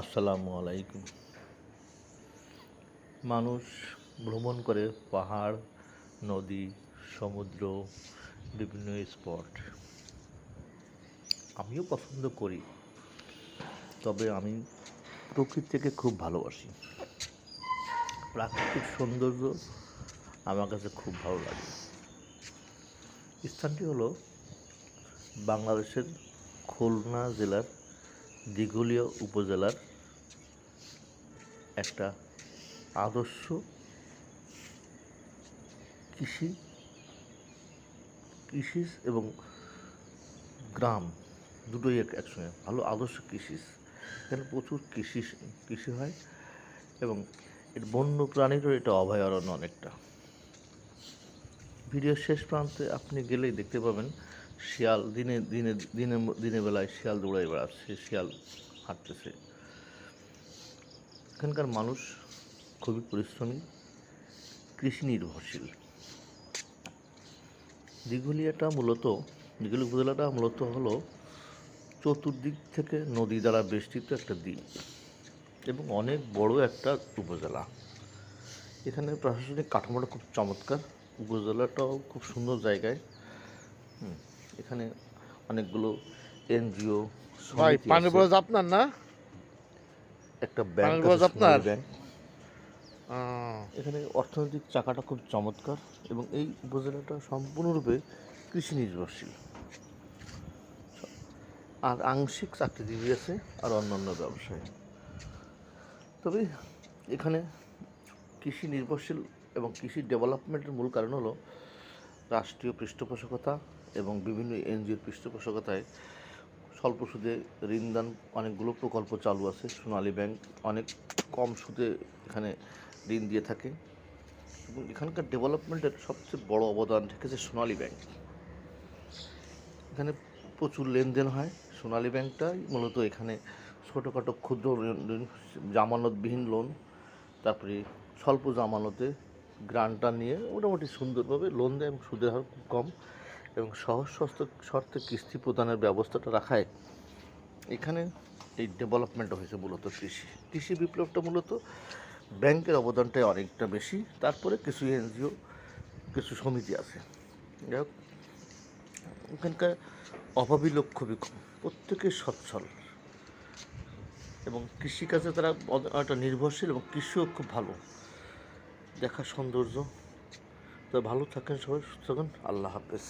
আসসালামু আলাইকুম। মানুষ ভ্রমণ করে পাহাড়, নদী, সমুদ্র, বিভিন্ন স্পট। আমিও পছন্দ করি, তবে আমি প্রকৃতিকে খুব ভালোবাসি। প্রাকৃতিক সৌন্দর্য আমার কাছে খুব ভালো লাগে। স্থানটি হলো বাংলাদেশের খুলনা জেলার দিঘলিয়া উপজেলার একটা আদর্শ কৃষি কৃষি এবং গ্রাম দুটোই এক একসঙ্গে। ভালো আদর্শ কৃষি। এখানে প্রচুর কৃষি কৃষি হয় এবং এর বন্য প্রাণীরও এটা অভয়ারণ্য অনেকটা। ভিডিওর শেষ প্রান্তে আপনি গেলেই দেখতে পাবেন শিয়াল দিনে দিনে দিনে দিনের বেলায় শিয়াল দৌড়াই বেড়াচ্ছে, শিয়াল হাঁটতেছে। এখানকার মানুষ খুবই পরিশ্রমী কৃষি নির্ভরশীল। দিঘলিয়াটা মূলত দিঘলি উপজেলাটা মূলত হলো চতুর্দিক থেকে নদী দ্বারা বেষ্টিত একটা দ্বীপ এবং অনেক বড় একটা উপজেলা। এখানে প্রশাসনিক কাঠামোটা খুব চমৎকার উপজেলাটাও খুব সুন্দর জায়গায়। এখানে অনেকগুলো এনজিও ভাই আপনার না? একটা ব্যাংক আছে, আপনার? ব্যাংক এখানে অর্থনৈতিক চাকাটা খুব চমৎকার এবং এই উপজেলাটা সম্পূর্ণরূপে কৃষি নির্ভরশীল। আর আংশিক চাকরিজীবী আছে আর অন্যান্য ব্যবসায়। তবে এখানে কৃষি নির্ভরশীল এবং কৃষি ডেভেলপমেন্টের মূল কারণ হলো রাষ্ট্রীয় পৃষ্ঠপোষকতা এবং বিভিন্ন এনজিওর পৃষ্ঠপোষকতায় স্বল্প সুদে ঋণদান অনেকগুলো প্রকল্প চালু আছে। সোনালী ব্যাংক অনেক কম সুদে এখানে ঋণ দিয়ে থাকে। এবং এখানকার ডেভেলপমেন্টের সবচেয়ে বড় অবদান রেখেছে সোনালী ব্যাংক। এখানে প্রচুর লেনদেন হয়। সোনালী ব্যাংকটাই মূলত এখানে ছোটোখাটো ক্ষুদ্র জামানতবিহীন লোন তারপরে স্বল্প জামানতে গ্রান্টটা নিয়ে মোটামুটি সুন্দরভাবে লোন দেয় এবং সুদের হার খুব কম। এবং সহজ শর্তে কিস্তি প্রদানের ব্যবস্থাটা রাখায় এখানে এই ডেভেলপমেন্টটা হয়েছে মূলত কৃষি। কৃষি বিপ্লবটা মূলত ব্যাংকের অবদানটাই অনেকটা বেশি, তারপরে কিছু এনজিও, কিছু সমিতি আছে। যাই হোক, এখানকার অভাবী লোক খুবই প্রত্যেকে সচ্ছল। এবং কৃষিকাজে তারা একটা নির্ভরশীল এবং কৃষিও খুব ভালো। দেখার সৌন্দর্য। তো ভালো থাকেন সবাই, সুস্থ থাকেন। আল্লাহ হাফেজ।